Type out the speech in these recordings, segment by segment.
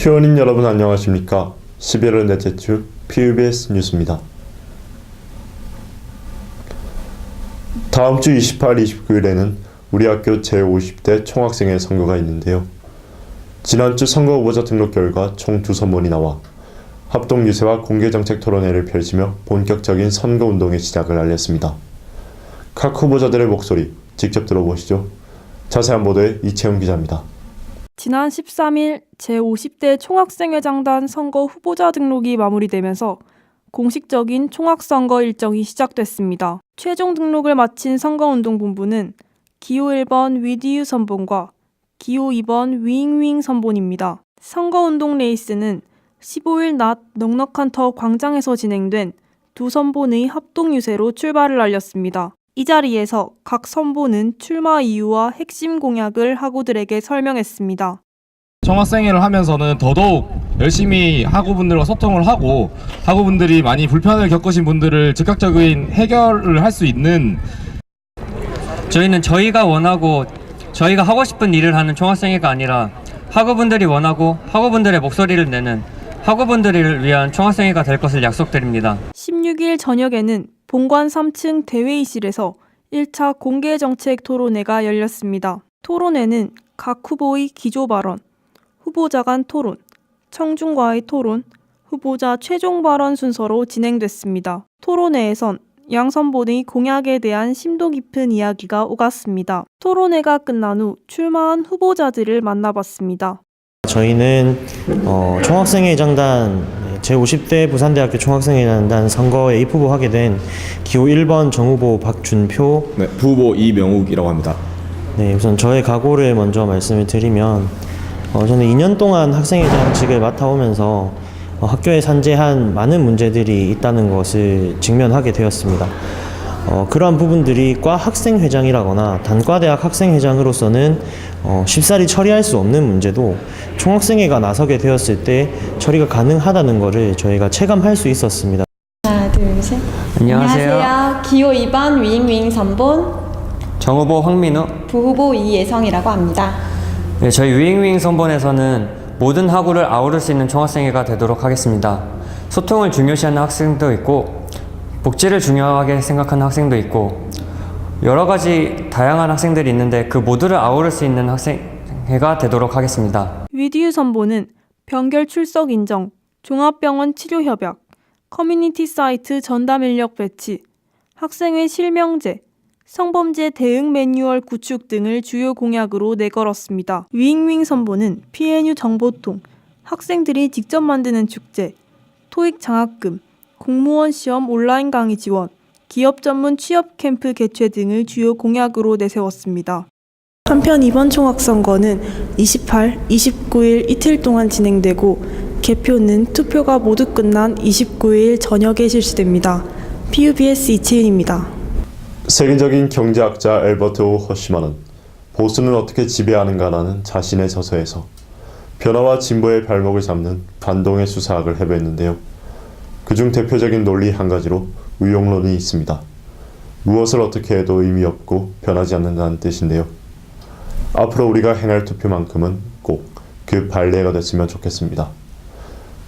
회원님 여러분 안녕하십니까? 11월 넷째 주 PUBS 뉴스입니다. 다음 주 28, 29일에는 우리 학교 제50대 총학생회 선거가 있는데요. 지난주 선거 후보자 등록 결과 총 두 선본이 나와 합동 유세와 공개 정책 토론회를 펼치며 본격적인 선거 운동의 시작을 알렸습니다. 각 후보자들의 목소리 직접 들어보시죠. 자세한 보도에 이채영 기자입니다. 지난 13일 제50대 총학생회장단 선거 후보자 등록이 마무리되면서 공식적인 총학선거 일정이 시작됐습니다. 최종 등록을 마친 선거운동본부는 기호 1번 위디유 선본과 기호 2번 윙윙 선본입니다. 선거운동 레이스는 15일 낮 넉넉한 터 광장에서 진행된 두 선본의 합동 유세로 출발을 알렸습니다. 이 자리에서 각 선보는 출마 이유와 핵심 공약을 학우들에게 설명했습니다. 청학생회를 하면서는 더더욱 열심히 학우분들과 소통을 하고 학우분들이 많이 불편을 겪으신 분들을 즉각적인 해결을 할 수 있는 저희는 저희가 원하고 저희가 하고 싶은 일을 하는 총학생회가 아니라 학우분들이 원하고 학우분들의 목소리를 내는 학우분들을 위한 총학생회가 될 것을 약속드립니다. 16일 저녁에는 본관 3층 대회의실에서 1차 공개 정책 토론회가 열렸습니다. 토론회는 각 후보의 기조 발언, 후보자 간 토론, 청중과의 토론, 후보자 최종 발언 순서로 진행됐습니다. 토론회에선 양 선본의 공약에 대한 심도 깊은 이야기가 오갔습니다. 토론회가 끝난 후 출마한 후보자들을 만나봤습니다. 저희는 어, 총학생회장단 제50대 부산대학교 총학생회장단 선거에 입후보하게 된 기호 1번 정후보 박준표 네, 부후보 이명욱이라고 합니다. 네, 우선 저의 각오를 먼저 말씀을 드리면 어, 저는 2년 동안 학생회장직을 맡아오면서 어, 학교에 산재한 많은 문제들이 있다는 것을 직면하게 되었습니다. 어, 그러한 부분들이 과 학생회장이라거나 단과대학 학생회장으로서는 어, 쉽사리 처리할 수 없는 문제도 총학생회가 나서게 되었을 때 처리가 가능하다는 것을 저희가 체감할 수 있었습니다. 하나, 둘, 셋. 안녕하세요. 기호 2번 위잉윙 선본 정후보 황민우. 부후보 이예성이라고 합니다. 네, 저희 윙윙 선본에서는 모든 학우를 아우를 수 있는 총학생회가 되도록 하겠습니다. 소통을 중요시하는 학생도 있고 복지를 중요하게 생각하는 학생도 있고 여러 가지 다양한 학생들이 있는데 그 모두를 아우를 수 있는 학생회가 되도록 하겠습니다. 위디유 선보는 병결 출석 인정, 종합병원 치료 협약, 커뮤니티 사이트 전담 인력 배치, 학생회 실명제, 성범죄 대응 매뉴얼 구축 등을 주요 공약으로 내걸었습니다. 윙윙 선보는 PNU 정보통, 학생들이 직접 만드는 축제, 토익 장학금, 공무원 시험 온라인 강의 지원, 기업 전문 취업 캠프 개최 등을 주요 공약으로 내세웠습니다. 한편 이번 총학선거는 28, 29일 이틀 동안 진행되고 개표는 투표가 모두 끝난 29일 저녁에 실시됩니다. PUBS 이채윤입니다. 세계적인 경제학자 엘버트 오 허시만은 보수는 어떻게 지배하는가라는 자신의 저서에서 변화와 진보의 발목을 잡는 반동의 수사학을 해부했는데요. 그중 대표적인 논리 한 가지로 우용론이 있습니다. 무엇을 어떻게 해도 의미 없고 변하지 않는다는 뜻인데요. 앞으로 우리가 행할 투표만큼은 꼭 그 발레가 됐으면 좋겠습니다.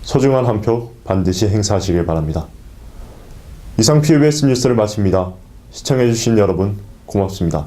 소중한 한 표 반드시 행사하시길 바랍니다. 이상 PBS 뉴스를 마칩니다. 시청해주신 여러분 고맙습니다.